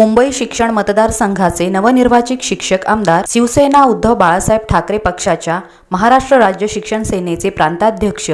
मुंबई शिक्षण मतदारसंघाचे नवनिर्वाचित शिक्षक आमदार शिवसेना उद्धव बाळासाहेब ठाकरे पक्षाच्या महाराष्ट्र राज्य शिक्षण सेनेचे प्रांताध्यक्ष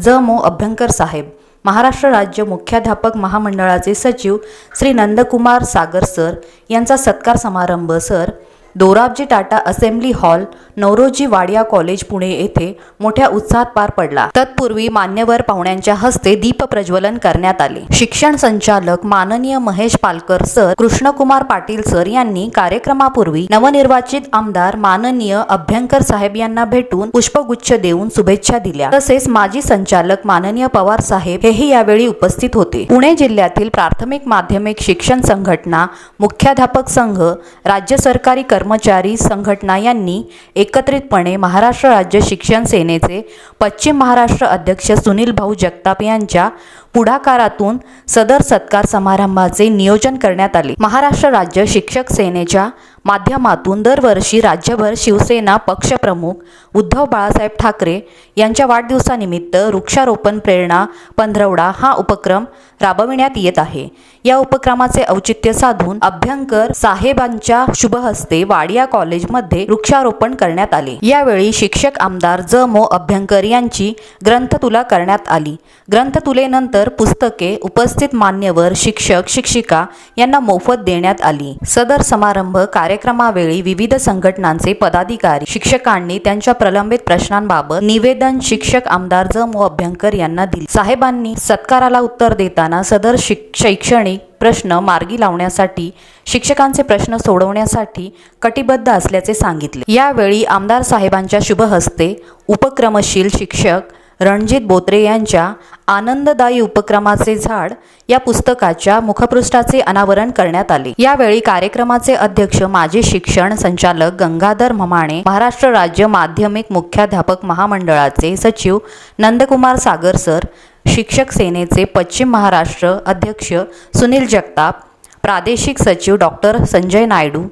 ज. मो. अभ्यंकर साहेब महाराष्ट्र राज्य मुख्याध्यापक महामंडळाचे सचिव श्री नंदकुमार सागर सर यांचा सत्कार समारंभ sir Dorabji Tata assembly hall Navroji Wadia college Pune येथे मोठ्या उत्साहात पार पडला. तत्पूर्वी मान्यवर पाहुण्यांच्या हस्ते दीप प्रज्वलन करण्यात आले. शिक्षण संचालक माननीय महेश पालकर सर कृष्णकुमार पाटील सर यांनी कार्यक्रमापूर्वी नवनिर्वाचित आमदार माननीय अभ्यंकर साहेब यांना भेटून पुष्पगुच्छ देऊन शुभेच्छा दिल्या. तसेच माजी संचालक माननीय पवार साहेब हेही यावेळी उपस्थित होते. पुणे जिल्ह्यातील प्राथमिक माध्यमिक शिक्षण संघटना मुख्याध्यापक संघ राज्य सरकारी कर्मचारी संघटना यांनी एकत्रितपणे महाराष्ट्र राज्य शिक्षण सेनेचे पश्चिम महाराष्ट्र अध्यक्ष सुनील भाऊ जगताप यांच्या पुढाकारातून सदर सत्कार समारंभाचे नियोजन करण्यात आले. महाराष्ट्र राज्य शिक्षक सेनेच्या माध्यमातून दरवर्षी राज्यभर शिवसेना पक्षप्रमुख उद्धव बाळासाहेब ठाकरे यांच्या वाढदिवसानिमित्त वृक्षारोपण प्रेरणा पंधरवडा हा उपक्रम राबविण्यात येत आहे. या उपक्रमाचे औचित्य साधून अभ्यंकर साहेबांच्या शुभहस्ते वाडिया कॉलेजमध्ये वृक्षारोपण करण्यात आले. यावेळी शिक्षक आमदार ज. मो. अभ्यंकर यांची ग्रंथतुला करण्यात आली. ग्रंथतुलेनंतर पुस्तके उपस्थित मान्यवर शिक्षक शिक्षिका यांना मोफत देण्यात आली. सदर समारंभ कार्यक्रमावेळी विविध संघटनांचे पदाधिकारी शिक्षकांनी त्यांच्या प्रलंबित प्रश्नांबाबत निवेदन शिक्षक आमदार ज. अभ्यंकर यांना दिले. साहेबांनी सत्काराला उत्तर देताना सदर शैक्षणिक प्रश्न मार्गी लावण्यासाठी शिक्षकांचे प्रश्न सोडवण्यासाठी कटिबद्ध असल्याचे सांगितले. यावेळी आमदार साहेबांच्या शुभहस्ते उपक्रमशील शिक्षक रणजित बोत्रे यांच्या आनंददायी उपक्रमाचे झाड या पुस्तकाच्या मुखपृष्ठाचे अनावरण करण्यात आले. यावेळी कार्यक्रमाचे अध्यक्ष माजी शिक्षण संचालक गंगाधर ममाणे महाराष्ट्र राज्य माध्यमिक मुख्याध्यापक महामंडळाचे सचिव नंदकुमार सागर सर शिक्षक सेनेचे पश्चिम महाराष्ट्र अध्यक्ष सुनील जगताप प्रादेशिक सचिव डॉक्टर संजय नायडू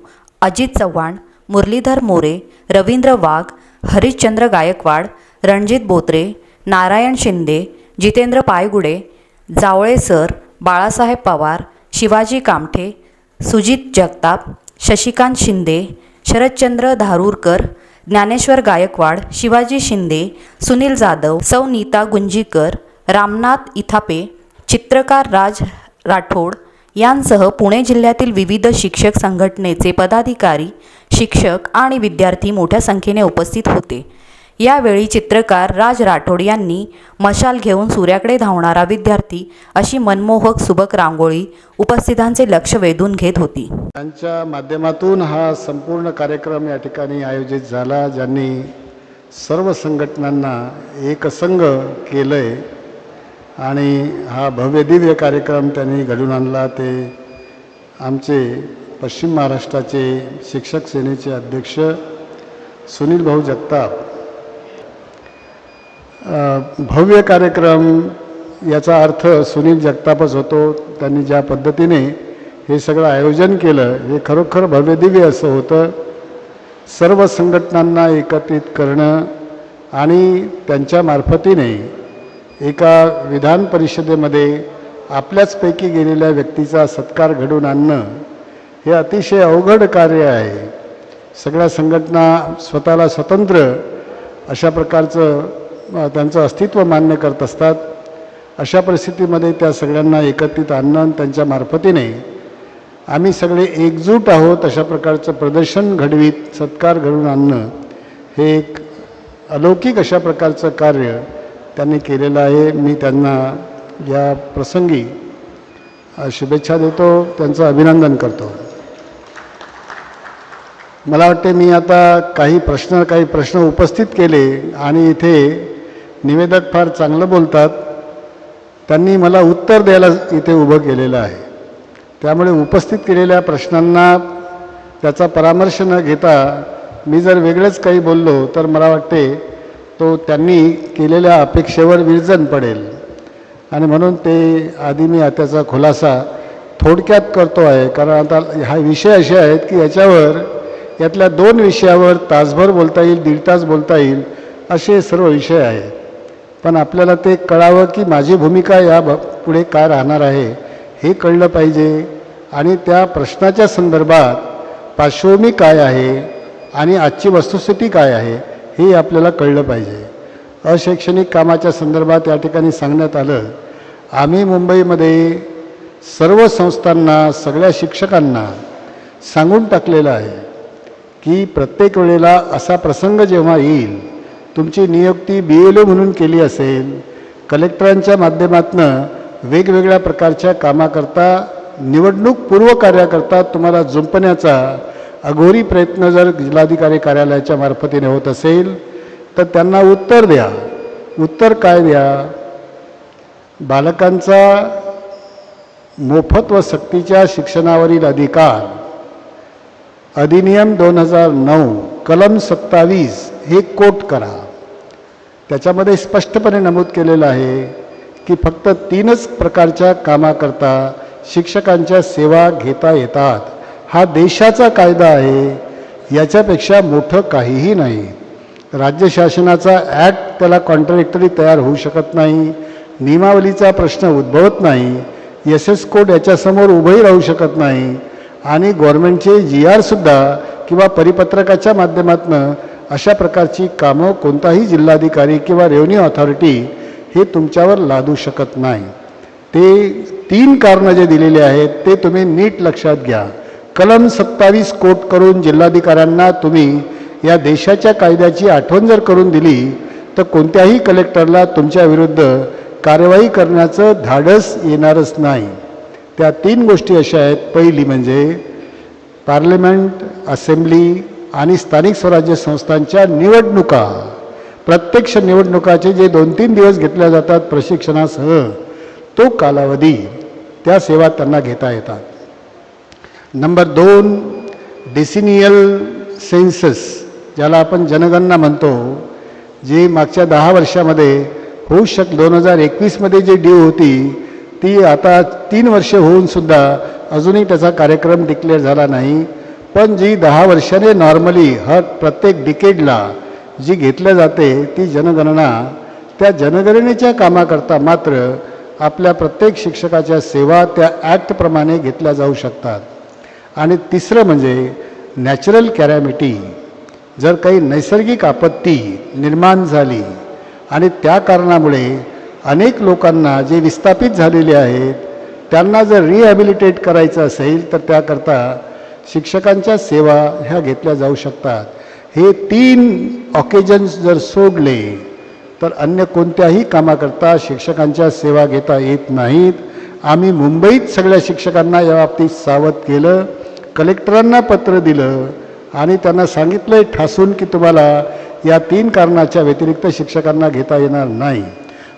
अजित चव्हाण मुरलीधर मोरे रवींद्र वाघ हरिश्चंद्र गायकवाड रणजित बोत्रे नारायण शिंदे जितेंद्र पायगुडे जावळे सर बाळासाहेब पवार शिवाजी कामठे सुजित जगताप शशिकांत शिंदे शरदचंद्र धारूरकर ज्ञानेश्वर गायकवाड शिवाजी शिंदे सुनील जाधव सौ नीता गुंजीकर रामनाथ इथापे चित्रकार राज राठोड यांसह पुणे जिल्ह्यातील विविध शिक्षक संघटनेचे पदाधिकारी शिक्षक आणि विद्यार्थी मोठ्या संख्येने उपस्थित होते. यावेळी चित्रकार राज राठोड यांनी मशाल घेऊन सूर्याकडे धावणारा विद्यार्थी अशी मनमोहक सुबक रांगोळी उपस्थितांचे लक्ष वेधून घेत होती. त्यांच्या माध्यमातून हा संपूर्ण कार्यक्रम या ठिकाणी आयोजित झाला ज्यांनी सर्व संघटनांना एकसंघ केलं आहे आणि हा भव्य दिव्य कार्यक्रम त्यांनी घडून आणला. ते आमचे पश्चिम महाराष्ट्राचे शिक्षक सेनेचे अध्यक्ष सुनील भाऊ जगताप भव्य कार्यक्रम याचा अर्थ सुनील जगतापच होतो. त्यांनी ज्या पद्धतीने हे सगळं आयोजन केलं हे खरोखर भव्यदिव्य असं होतं. सर्व संघटनांना एकत्रित करणं आणि त्यांच्या मार्फतीने एका विधान परिषदेमध्ये आपल्याचपैकी गेलेल्या व्यक्तीचा सत्कार घडवून आणणं हे अतिशय अवघड कार्य आहे. सगळ्या संघटना स्वतःला स्वतंत्र अशा प्रकारचं त्यांचं अस्तित्व मान्य करत असतात. अशा परिस्थितीमध्ये त्या सगळ्यांना एकत्रित आणणं त्यांच्या मार्फतीने आम्ही सगळे एकजूट आहोत अशा प्रकारचं प्रदर्शन घडवीत सत्कार घडवून आणणं हे एक अलौकिक अशा प्रकारचं कार्य त्यांनी केलेलं आहे. मी त्यांना या प्रसंगी शुभेच्छा देतो त्यांचं अभिनंदन करतो. मला वाटते मी आता काही प्रश्न काही प्रश्न उपस्थित केले आणि इथे निवेदक फार चांगलं बोलतात. त्यांनी मला उत्तर द्यायला इथे उभं केलेलं आहे. त्यामुळे उपस्थित केलेल्या प्रश्नांना त्याचा परामर्श न घेता मी जर वेगळंच काही बोललो तर मला वाटते तो त्यांनी केलेल्या अपेक्षेवर विरजन पडेल. आणि म्हणून ते आधी मी त्याचा खुलासा थोडक्यात करतो आहे कारण आता हा विषय असे आहेत की याच्यावर यातल्या दोन विषयावर तासभर बोलता येईल दीड तास बोलता येईल असे सर्व विषय आहेत. पण आपल्याला ते कळावं की माझी भूमिका या ब पुढे काय राहणार आहे हे कळलं पाहिजे. आणि त्या प्रश्नाच्या संदर्भात पार्श्वभूमी काय आहे आणि आजची वस्तुस्थिती काय आहे हे आपल्याला कळलं पाहिजे. अशैक्षणिक कामाच्या संदर्भात या ठिकाणी सांगण्यात आलं आम्ही मुंबईमध्ये सर्व संस्थांना सगळ्या शिक्षकांना सांगून टाकलेलं आहे की प्रत्येक वेळेला असा प्रसंग जेव्हा येईल तुमची नियुक्ती बी एल ओ म्हणून केली असेल कलेक्टरांच्या माध्यमातनं वेगवेगळ्या प्रकारच्या कामाकरता निवडणूक पूर्व कार्याकरता तुम्हाला जुंपण्याचा अघोरी प्रयत्न जर जिल्हाधिकारी कार्यालयाच्या मार्फतीने होत असेल तर त्यांना उत्तर द्या. उत्तर काय द्या? बालकांचा मोफत व सक्तीच्या शिक्षणावरील अधिकार. अधिनियम दोन हजार नऊ कलम सत्तावीस हे कोट करा. त्याच्यामध्ये स्पष्टपणे नमूद केलेलं आहे की फक्त तीनच प्रकारच्या कामाकरता शिक्षकांच्या सेवा घेता येतात. हा देशाचा कायदा आहे याच्यापेक्षा मोठं काहीही नाही. राज्य शासनाचा ॲक्ट त्याला कॉन्ट्रॅक्टरी तयार होऊ शकत नाही नियमावलीचा प्रश्न उद्भवत नाही एस एस कोड याच्यासमोर उभंही राहू शकत नाही आणि गव्हर्नमेंटचे जी आरसुद्धा किंवा परिपत्रकाच्या माध्यमातून अशा प्रकारची कामं कोणताही जिल्हाधिकारी किंवा रेव्हन्यू ऑथॉरिटी हे तुमच्यावर लादू शकत नाही. ते तीन कारणं जे दिलेले आहेत ते तुम्ही नीट लक्षात घ्या. कलम सत्तावीस कोट करून जिल्हाधिकाऱ्यांना तुम्ही या देशाच्या कायद्याची आठवण जर करून दिली तर कोणत्याही कलेक्टरला तुमच्या विरुद्ध कारवाई करण्याचं धाडस येणारच नाही. त्या तीन गोष्टी अशा आहेत. पहिली म्हणजे पार्लमेंट असेंब्ली आणि स्थानिक स्वराज्य संस्थांच्या निवडणुका. प्रत्यक्ष निवडणुकाचे जे दोन तीन दिवस घेतल्या जातात प्रशिक्षणासह तो कालावधी त्या सेवा त्यांना घेता येतात. नंबर दोन डेसिनियल सेन्सस ज्याला आपण जनगणना म्हणतो जी मागच्या दहा वर्षामध्ये होऊ शक दोन हजार एकवीसमध्ये जी ड्यू होती ती आता तीन वर्ष होऊनसुद्धा अजूनही त्याचा कार्यक्रम डिक्लेअर झाला नाही. पण जी दहा वर्षाने नॉर्मली हर प्रत्येक डिकेडला जी घेतल्या जाते ती जनगणना त्या जनगणनेच्या कामाकरता मात्र आपल्या प्रत्येक शिक्षकाच्या सेवा त्या ॲक्टप्रमाणे घेतल्या जाऊ शकतात. आणि तिसरं म्हणजे नॅचरल कॅरॅमिटी. जर काही नैसर्गिक आपत्ती निर्माण झाली आणि त्या कारणामुळे अनेक लोकांना जे विस्थापित झालेले आहेत त्यांना जर रिहॅबिलिटेट करायचं असेल तर त्याकरता शिक्षकांच्या सेवा ह्या घेतल्या जाऊ शकतात. हे तीन ऑकेजन्स जर सोडले तर अन्य कोणत्याही कामाकरता शिक्षकांच्या सेवा घेता येत नाहीत. आम्ही मुंबईत सगळ्या शिक्षकांना या बाबतीत सावध केलं कलेक्टरांना पत्र दिलं आणि त्यांना सांगितलं ठासून की तुम्हाला या तीन कारणाच्या व्यतिरिक्त शिक्षकांना घेता येणार नाही.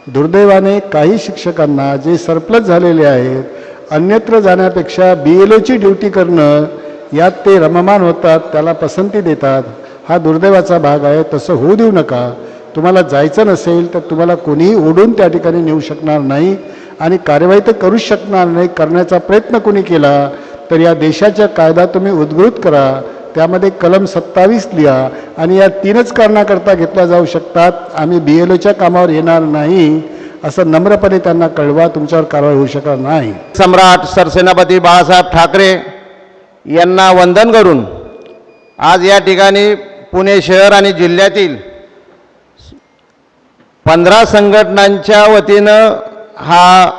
दुर्दैवाने काही शिक्षकांना जे सरप्लस झालेले आहेत अन्यत्र जाण्यापेक्षा बी एल ओची ड्युटी करणं यात ते रममान होतात त्याला पसंती देतात. हा दुर्दैवाचा भाग आहे तसं होऊ देऊ नका. तुम्हाला जायचं नसेल तर तुम्हाला कोणीही ओढून त्या ठिकाणी नेऊ शकणार नाही आणि कार्यवाही तर करूच शकणार नाही करण्याचा प्रयत्न कोणी केला तर या देशाच्या कायदा तुम्ही उद्घृत करा. त्यामध्ये कलम सत्तावीस लिहा आणि या तीनच कारणाकरता घेतल्या जाऊ शकतात. आम्ही बी एल ओच्या कामावर येणार नाही असं नम्रपणे त्यांना कळवा तुमच्यावर कारवाई होऊ शकणार नाही. सम्राट सरसेनापती बाळासाहेब ठाकरे यांना वंदन करून आज या ठिकाणी पुणे शहर आणि जिल्ह्यातील पंधरा संघटनांच्या वतीनं हा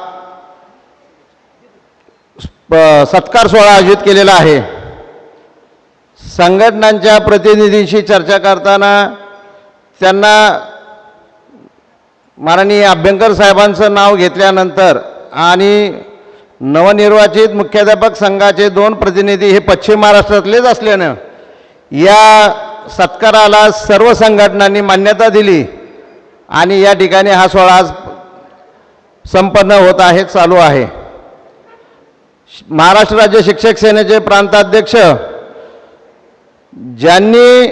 प- सत्कार सोहळा आयोजित केलेला आहे. संघटनांच्या प्रतिनिधींशी चर्चा करताना त्यांना माननीय अभ्यंकर साहेबांचं नाव घेतल्यानंतर आणि नवनिर्वाचित मुख्याध्यापक संघाचे दोन प्रतिनिधी हे पश्चिम महाराष्ट्रातलेच असल्यानं या सत्काराला सर्व संघटनांनी मान्यता दिली आणि या ठिकाणी हा सोहळा आज संपन्न होत आहे चालू आहे. महाराष्ट्र राज्य शिक्षक सेनेचे प्रांताध्यक्ष ज्यांनी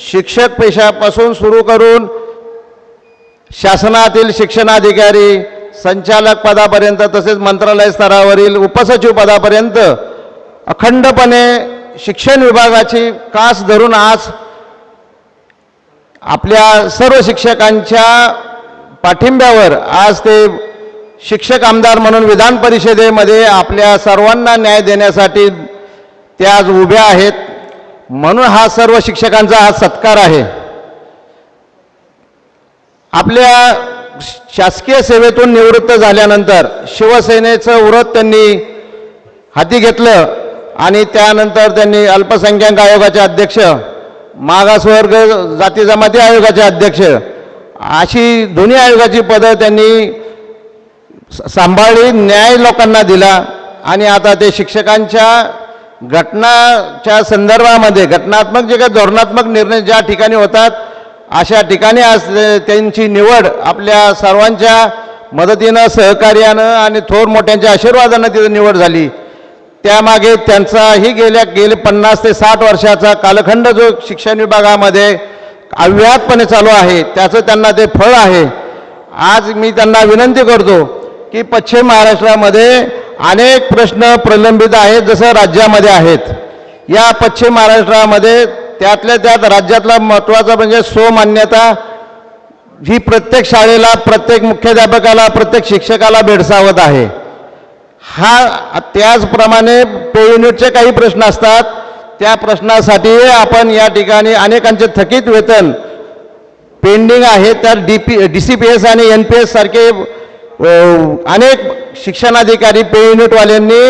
शिक्षक पेशापासून सुरू करून शासनातील शिक्षणाधिकारी संचालक पदापर्यंत तसेच मंत्रालय स्तरावरील उपसचिव पदापर्यंत अखंडपणे शिक्षण विभागाची कास धरून आज आपल्या सर्व शिक्षकांच्या पाठिंब्यावर आज ते शिक्षक आमदार म्हणून विधान परिषदेमध्ये आपल्या सर्वांना न्याय देण्यासाठी ते आज उभ्या आहेत. म्हणून हा सर्व शिक्षकांचा हा सत्कार आहे. आपल्या शासकीय सेवेतून निवृत्त झाल्यानंतर शिवसेनेचं व्रत त्यांनी हाती घेतलं आणि त्यानंतर त्यांनी अल्पसंख्याक आयोगाचे अध्यक्ष मागासवर्ग जाती जमाती आयोगाचे अध्यक्ष अशी दोन्ही आयोगाची पदं त्यांनी सांभाळली न्याय लोकांना दिला आणि आता ते शिक्षकांच्या घटनाच्या संदर्भामध्ये घटनात्मक जे काही धोरणात्मक निर्णय ज्या ठिकाणी होतात अशा ठिकाणी आज त्यांची निवड आपल्या सर्वांच्या मदतीनं सहकार्यानं आणि थोर मोठ्यांच्या आशीर्वादानं तिथं निवड झाली. त्यामागे त्यांचाही गेल्या गेले पन्नास ते साठ वर्षाचा कालखंड जो शिक्षण विभागामध्ये अव्याहतपणे चालू आहे त्याचं त्यांना ते फळ आहे. आज मी त्यांना विनंती करतो की पश्चिम महाराष्ट्रामध्ये अनेक प्रश्न प्रलंबित आहेत जसं राज्यामध्ये आहेत. या पश्चिम महाराष्ट्रामध्ये त्यातल्या त्यात राज्यातला महत्त्वाचा म्हणजे स्वमान्यता ही प्रत्येक शाळेला प्रत्येक मुख्याध्यापकाला प्रत्येक शिक्षकाला भेडसावत आहे. हा त्याचप्रमाणे पे युनिटचे काही प्रश्न असतात. त्या प्रश्नासाठी आपण या ठिकाणी अनेकांचे थकीत वेतन पेंडिंग आहे. तर D P D C P S आणि एन पी एस सारखे अनेक शिक्षणाधिकारी पे युनिटवाल्यांनी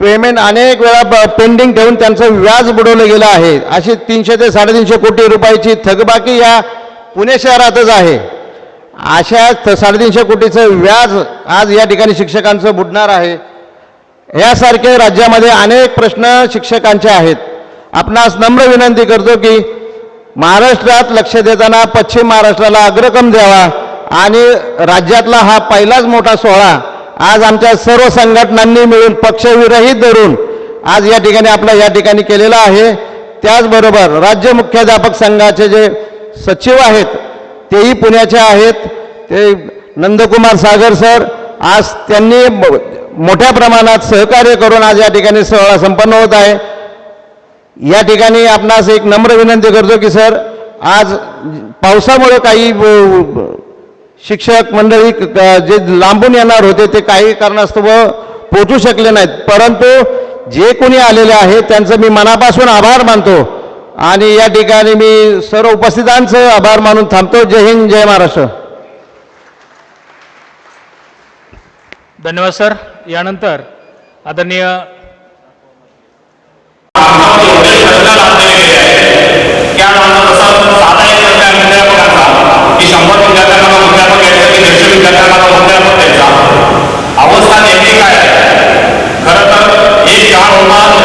पेमेंट अनेक वेळा पेंडिंग ठेवून त्यांचं व्याज बुडवलं गेलं आहे. अशी तीनशे ते साडेतीनशे कोटी रुपयाची थकबाकी या पुणे शहरातच आहे. अशा थ- साडेतीनशे कोटीचं व्याज आज या ठिकाणी शिक्षकांचं बुडणार आहे. यासारखे राज्यामध्ये अनेक प्रश्न शिक्षकांचे आहेत. आपणास नम्र विनंती करतो की महाराष्ट्रात लक्ष देताना पश्चिम महाराष्ट्राला अग्रक्रम द्यावा आणि राज्यातला हा पहिलाच मोठा सोहळा आज आमच्या सर्व संघटनांनी मिळून पक्षविरहित धरून आज या ठिकाणी आपला या ठिकाणी केलेला आहे. त्याचबरोबर राज्य मुख्याध्यापक संघाचे जे सचिव आहेत तेही पुण्याचे आहेत. ते नंदकुमार सागर सर आज त्यांनी मोठ्या प्रमाणात सहकार्य करून आज या ठिकाणी सोहळा संपन्न होत आहे. या ठिकाणी आपणास एक नम्र विनंती करतो की सर आज पावसामुळे काही शिक्षक मंडळी जे लांबून येणार होते ते काही कारणास्तव पोचू शकले नाहीत. परंतु जे कोणी आलेले आहेत त्यांचं मी मनापासून आभार मानतो. आणि या ठिकाणी मी सर्व उपस्थितांचं आभार मानून थांबतो. जय हिंद जय महाराष्ट्र. धन्यवाद सर. यानंतर आदरणीय की दीडशे विद्यार्थ्यांना मुद्यापक द्यायचा अवस्था नेमकी काय आहे? खरं तर एक काळ होता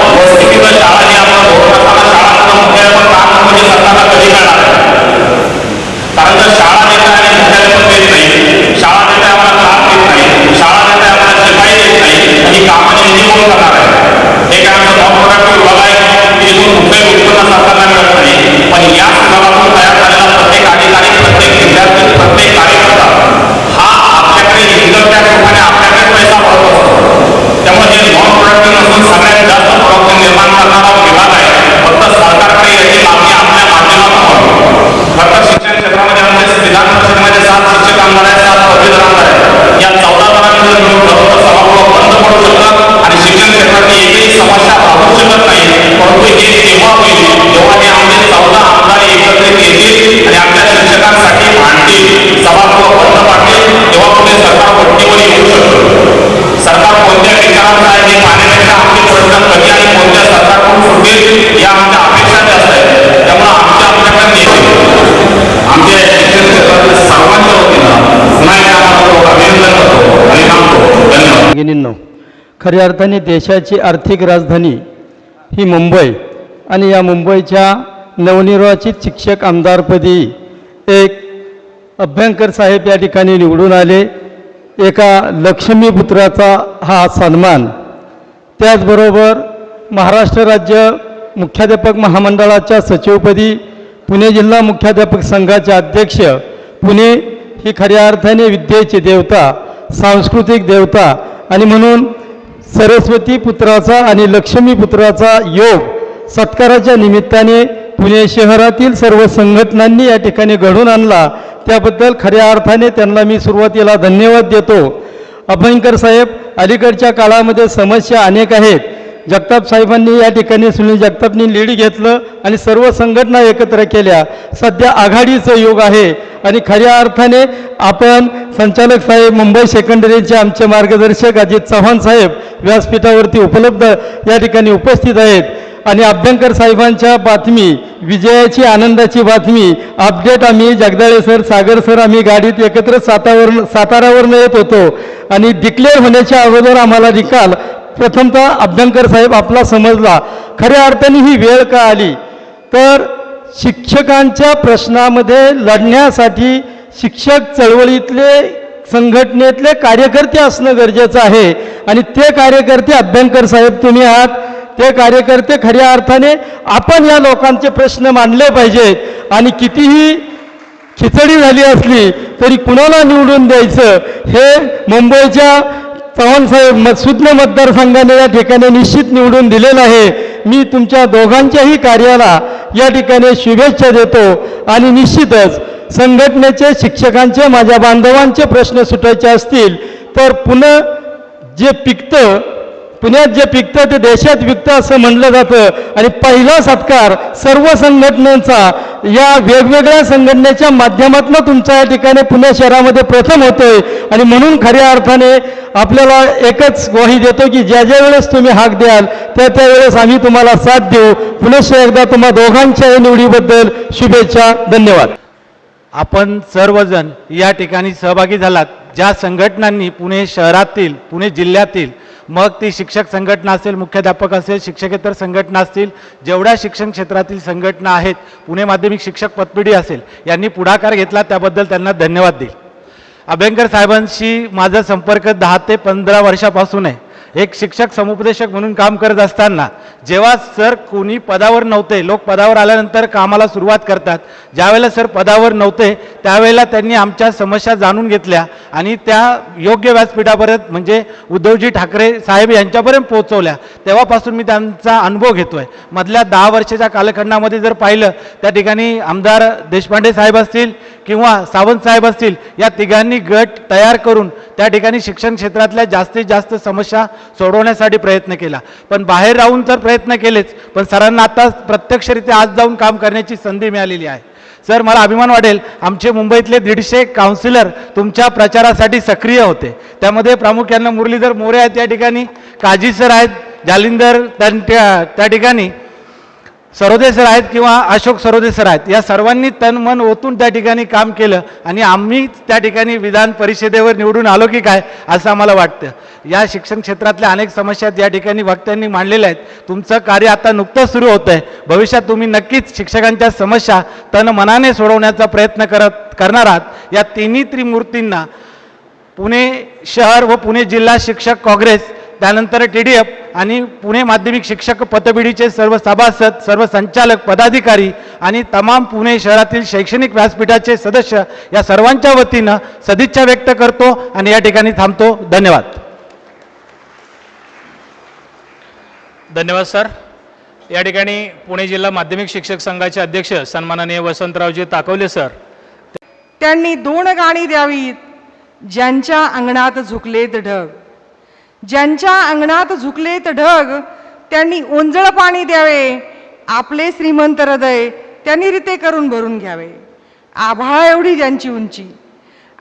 भगिनींनो खऱ्या अर्थाने देशाची आर्थिक राजधानी ही मुंबई आणि या मुंबईच्या नवनिर्वाचित शिक्षक आमदारपदी एक अभ्यंकर साहेब या ठिकाणी निवडून आले. एका लक्ष्मीपुत्राचा हा सन्मान. त्याचबरोबर महाराष्ट्र राज्य मुख्याध्यापक महामंडळाच्या सचिवपदी पुणे जिल्हा मुख्याध्यापक संघाचे अध्यक्ष पुणे ही खऱ्या अर्थाने विद्येची देवता सांस्कृतिक देवता आणि म्हणून सरस्वती पुत्राचा आणि लक्ष्मी पुत्राचा योग सत्काराच्या निमित्ताने पुणे शहरातील सर्व संघटनांनी या ठिकाणी घडून आणला. त्याबद्दल खऱ्या अर्थाने त्यांना मी सुरुवातीला धन्यवाद देतो. अभयंकर साहेब अलीकडच्या काळामध्ये समस्या अनेक आहेत. जगताप साहेबांनी या ठिकाणी सुनील जगतापनी लीड घेतलं आणि सर्व संघटना एकत्र केल्या. सध्या आघाडीचं युग आहे आणि खऱ्या अर्थाने आपण संचालक साहेब मुंबई सेकंडरीचे आमचे मार्गदर्शक अजित चव्हाण साहेब व्यासपीठावरती उपलब्ध या ठिकाणी उपस्थित आहेत. आणि अभ्यंकर साहेबांच्या बातमी विजयाची आनंदाची बातमी अपडेट आम्ही जगदाळे सर सागर सर आम्ही गाडीत एकत्र सातावर सातारावरनं येत होतो. आणि डिक्लेअर होण्याच्या अगोदर आम्हाला निकाल प्रथमतः अभ्यंकर साहेब आपला समजला. खऱ्या अर्थाने ही वेळ का आली तर शिक्षकांच्या प्रश्नामध्ये लढण्यासाठी शिक्षक चळवळीतले संघटनेतले कार्यकर्ते असणं गरजेचं आहे. आणि ते कार्यकर्ते अभ्यंकर साहेब तुम्ही आहात. ते कार्यकर्ते खऱ्या अर्थाने आपण या लोकांचे प्रश्न मांडले पाहिजेत. आणि कितीही खिचडी झाली असली तरी कुणाला निवडून द्यायचं हे मुंबईच्या चव्हाणसाहेब म सुज्ञ मतदारसंघाने या ठिकाणी निश्चित निवडून दिलेलं आहे. मी तुमच्या दोघांच्याही कार्याला या ठिकाणी शुभेच्छा देतो. आणि निश्चितच संघटनेचे शिक्षकांचे माझ्या बांधवांचे प्रश्न सुटायचे असतील तर पुन्हा जे पिकतं पुण्यात जे पिकतं ते देशात विकतं असं म्हटलं जातं. आणि पहिला सत्कार सर्व संघटनांचा या वेगवेगळ्या संघटनेच्या माध्यमातून तुमच्या या ठिकाणी पुणे शहरामध्ये प्रथम होतोय. आणि म्हणून खऱ्या अर्थाने आपल्याला एकच ग्वाही देतो की ज्या ज्या वेळेस तुम्ही हाक द्याल त्या त्यावेळेस आम्ही तुम्हाला साथ देऊ. पुनश्च एकदा तुम्हा दोघांच्या या निवडीबद्दल शुभेच्छा धन्यवाद. आपण सर्वजण या ठिकाणी सहभागी झालात. ज्या संघटनांनी पुणे शहरातील पुणे जिल्ह्यातील मग ती शिक्षक संघटना असेल मुख्याध्यापक असेल शिक्षकेतर संघटना असतील जेवढ्या शिक्षण क्षेत्रातील संघटना आहेत पुणे माध्यमिक शिक्षक पतपिढी असेल यांनी पुढाकार घेतला त्याबद्दल त्यांना धन्यवाद देईल. अभ्यंकर साहेबांशी माझा संपर्क दहा ते पंधरा वर्षापासून आहे. एक शिक्षक समुपदेशक म्हणून काम करत असताना जेव्हा सर कोणी पदावर नव्हते लोक पदावर आल्यानंतर कामाला सुरुवात करतात. ज्यावेळेला सर पदावर नव्हते त्यावेळेला त्यांनी आमच्या समस्या जाणून घेतल्या आणि त्या योग्य व्यासपीठापर्यंत म्हणजे उद्धवजी ठाकरे साहेब यांच्यापर्यंत पोहोचवल्या. तेव्हापासून मी त्यांचा अनुभव घेतोय. मधल्या दहा वर्षाच्या कालखंडामध्ये जर पाहिलं त्या ठिकाणी आमदार देशपांडे साहेब असतील किंवा सावंत साहेब असतील या तिघांनी गट तयार करून त्या ठिकाणी शिक्षण क्षेत्रातल्या जास्तीत जास्त समस्या सोडवण्यासाठी प्रयत्न केला. पण बाहेर राहून तर प्रयत्न केलेच पण सरांना आता प्रत्यक्षरित्या आज जाऊन काम करण्याची संधी मिळालेली आहे. सर मला अभिमान वाटेल आमचे मुंबईतले दीडशे काउन्सिलर तुमच्या प्रचारासाठी सक्रिय होते. त्यामध्ये प्रामुख्यानं मुरलीधर मोरे आहेत त्या ठिकाणी काजी सर आहेत जालिंदर त्या त्या ठिकाणी सरोदे सर आहेत किंवा अशोक सरोदे सर आहेत या सर्वांनी तन मन ओतून त्या ठिकाणी काम केलं आणि आम्ही त्या ठिकाणी विधान परिषदेवर निवडून आलो की काय असं आम्हाला वाटतं. या शिक्षण क्षेत्रातल्या अनेक समस्या या ठिकाणी वक्त्यांनी मांडलेल्या आहेत. तुमचं कार्य आता नुकतंच सुरू होतं आहे भविष्यात तुम्ही नक्कीच शिक्षकांच्या समस्या तन मनाने सोडवण्याचा प्रयत्न करत करणार आहात. या तिन्ही त्रिमूर्तींना पुणे शहर व पुणे जिल्हा शिक्षक काँग्रेस त्यानंतर टी डी एफ आणि पुणे माध्यमिक शिक्षक पतबिडीचे सर्व सभासद सर्व संचालक पदाधिकारी आणि तमाम पुणे शहरातील शैक्षणिक व्यासपीठाचे सदस्य या सर्वांच्या वतीनं सदिच्छा व्यक्त करतो आणि या ठिकाणी थांबतो. धन्यवाद. धन्यवाद सर. या ठिकाणी पुणे जिल्हा माध्यमिक शिक्षक संघाचे अध्यक्ष सन्माननीय वसंतरावजी ताकवले सर. त्यांनी दोन गाणी द्यावीत ज्यांच्या अंगणात झुकलेत ढग. ज्यांच्या अंगणात झुकलेत ढग त्यांनी ओंजळ पाणी द्यावे. आपले श्रीमंत हृदय त्यांनी रिते करून भरून घ्यावे. आभाळा एवढी ज्यांची उंची.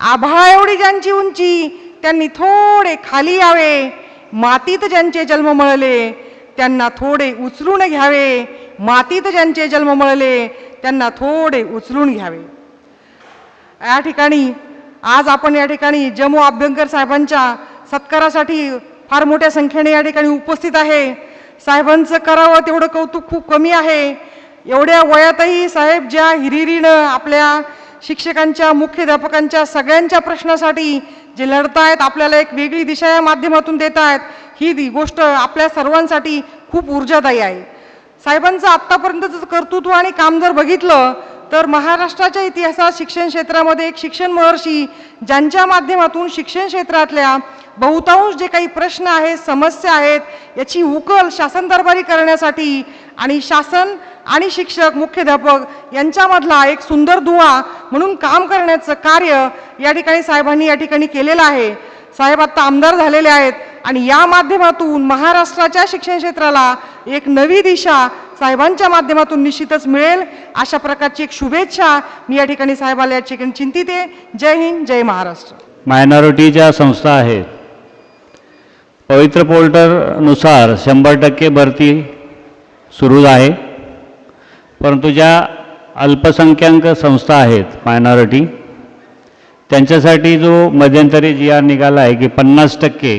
आभाळा एवढी ज्यांची उंची त्यांनी थोडे खाली यावे. मातीत ज्यांचे जन्म मळले त्यांना थोडे उचलून घ्यावे. मातीत ज्यांचे जन्म मळले त्यांना थोडे उचलून घ्यावे. या ठिकाणी आज आपण या ठिकाणी जम्मू अभ्यंकर साहेबांच्या सत्कारासाठी फार मोठ्या संख्येने या ठिकाणी उपस्थित आहे. साहेबांचं करावं तेवढं कौतुक खूप कमी आहे. एवढ्या वयातही साहेब ज्या हिरिरीनं आपल्या शिक्षकांच्या मुख्याध्यापकांच्या सगळ्यांच्या प्रश्नासाठी जे लढतायत आपल्याला एक वेगळी दिशा या माध्यमातून देत आहेत ही दी गोष्ट आपल्या सर्वांसाठी खूप ऊर्जादायी आहे. साहेबांचं आत्तापर्यंतचं कर्तृत्व आणि काम जर बघितलं तर महाराष्ट्राच्या इतिहासात शिक्षण क्षेत्रामध्ये एक शिक्षण महर्षी ज्यांच्या माध्यमातून शिक्षण क्षेत्रातल्या बहुतांश जे काही प्रश्न आहेत समस्या आहेत याची उकल शासन दरबारी करण्यासाठी आणि शासन आणि शिक्षक मुख्याध्यापक यांच्यामधला एक सुंदर दुवा म्हणून काम करण्याचं कार्य या ठिकाणी साहेबांनी या ठिकाणी केलेलं आहे. साहेब आत्ता आमदार झालेले आहेत आणि या माध्यमातून महाराष्ट्राच्या शिक्षण क्षेत्राला एक नवी दिशा साहेबांच्या माध्यमातून निश्चितच मिळेल. अशा प्रकारची एक शुभेच्छा मी या ठिकाणी साहेबाला या ठिकाणी चिंतिते. जय हिंद जय महाराष्ट्र. मायनॉरिटीच्या संस्था आहेत. पवित्र पोर्टरनुसार शंभर टक्के भरती सुरू आहे. परंतु ज्या अल्पसंख्याक संस्था आहेत मायनॉरिटी त्यांच्यासाठी जो मध्यंतरी जी आर निघाला आहे की पन्नास टक्के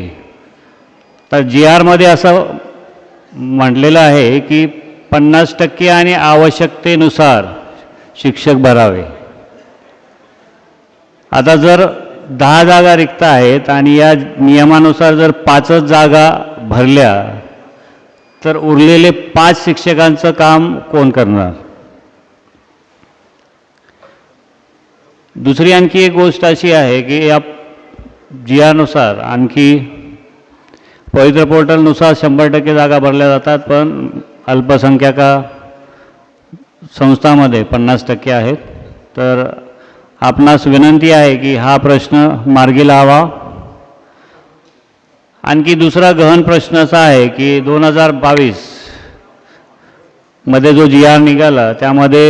तर जी आरमध्ये असं म्हटलेलं आहे की पन्नास टक्के आणि आवश्यकतेनुसार शिक्षक भरावे. आता जर दहा जागा रिक्त आहेत आणि या नियमानुसार जर पाचच जागा भरल्या तर उरलेले पाच शिक्षकांचं काम कोण करणार? दुसरी आणखी एक गोष्ट अशी आहे की या जियानुसार आणखी पवित्र पोर्टलनुसार शंभर टक्के जागा भरल्या जातात पण अल्पसंख्याका संस्थामध्ये पन्नास टक्के आहेत. तर आपणास विनंती आहे की हा प्रश्न मार्गी लावा. आणखी दुसरा गहन प्रश्न असा आहे की दोन हजार बावीसमध्ये जो जी आर निघाला त्यामध्ये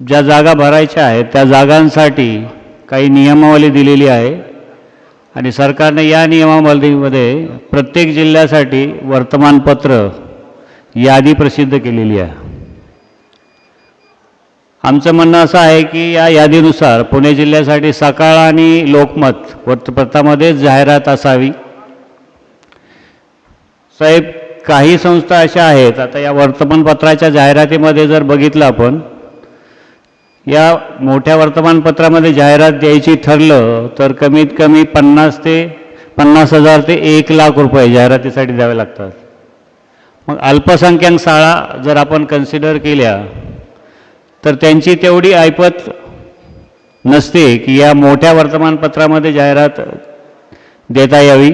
ज्या जागा भरायच्या आहेत त्या जागांसाठी काही नियमावली दिलेली आहे. आणि सरकारने या नियमावलीमध्ये प्रत्येक जिल्ह्यासाठी वर्तमानपत्र यादी प्रसिद्ध केलेली आहे. आमचं म्हणणं असं आहे की या यादीनुसार पुणे जिल्ह्यासाठी सकाळ आणि लोकमत वृत्तपत्रामध्ये जाहिरात असावी. साहेब काही संस्था अशा आहेत आता या वर्तमानपत्राच्या जाहिरातीमध्ये जर बघितलं आपण या मोठ्या वर्तमानपत्रामध्ये जाहिरात द्यायची ठरलं तर कमीत कमी पन्नास ते पन्नास हजार ते एक लाख रुपये जाहिरातीसाठी द्यावे लागतात. मग अल्पसंख्याक शाळा जर आपण कन्सिडर केल्या तर त्यांची तेवढी ऐपत नसते की या मोठ्या वर्तमानपत्रामध्ये जाहिरात देता यावी.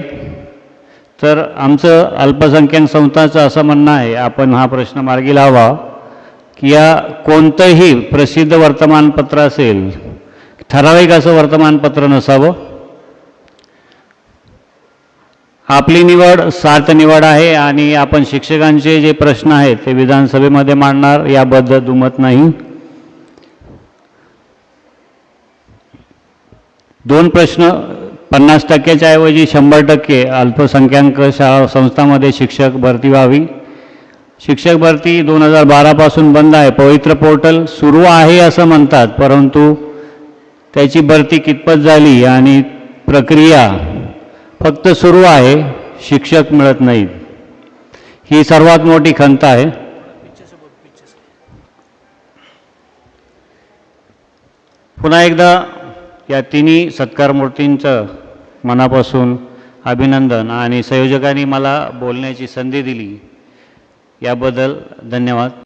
तर आमचं अल्पसंख्याक संस्थांचं असं म्हणणं आहे आपण हा प्रश्न मार्गी लावा की या कोणतंही प्रसिद्ध वर्तमानपत्र असेल ठराविक असं वर्तमानपत्र नसावं. आपली निवड सार्थ निवड आहे आणि आपण शिक्षकांचे जे प्रश्न आहेत ते विधानसभेमध्ये मांडणार याबद्दल दुमत नाही. दोन प्रश्न पन्नास टक्क्याच्या ऐवजी शंभर टक्के अल्पसंख्याक शाळा संस्थांमध्ये शिक्षक भरती व्हावी. शिक्षक भरती दोन हजार बारापासून बंद आहे. पवित्र पोर्टल सुरू आहे असं म्हणतात परंतु त्याची भरती कितपत झाली आणि प्रक्रिया फक्त सुरू आहे शिक्षक मिळत नाहीत. ही सर्वात मोठी खंत आहे. पुन्हा एकदा या तिन्ही सत्कार मूर्तींचं मनापासून अभिनंदन आणि संयोजकांनी मला बोलण्याची संधी दिली. याबद्दल धन्यवाद.